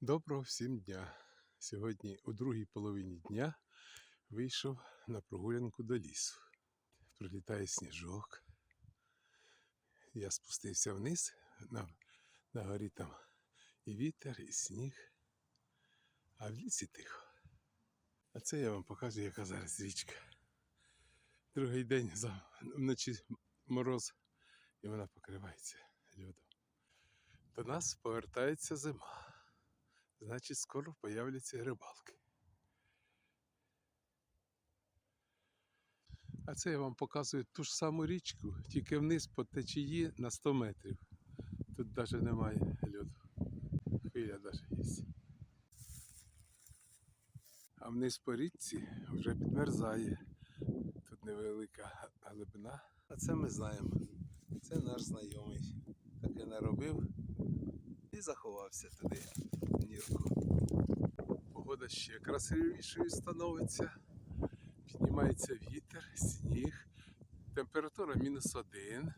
Доброго всім дня! Сьогодні у другій половині дня вийшов на прогулянку до лісу. Пролітає сніжок. Я спустився вниз, на, на горі там і вітер, і сніг, а в лісі тихо. А це я вам покажу, яка зараз річка. Другий день вночі мороз, і вона покривається льодом. До нас повертається зима. Значить, скоро появляться рибалки. А це я вам показую ту ж саму річку, тільки вниз по течії на 100 метрів. Тут навіть немає льоду. Хвиля навіть є. А вниз по річці вже підмерзає. Тут невелика глибина. А це ми знаємо. Це наш знайомий. Таке наробив і заховався туди нірку. Погода ще красивішою становиться. Піднімається вітер, сніг. Температура мінус один.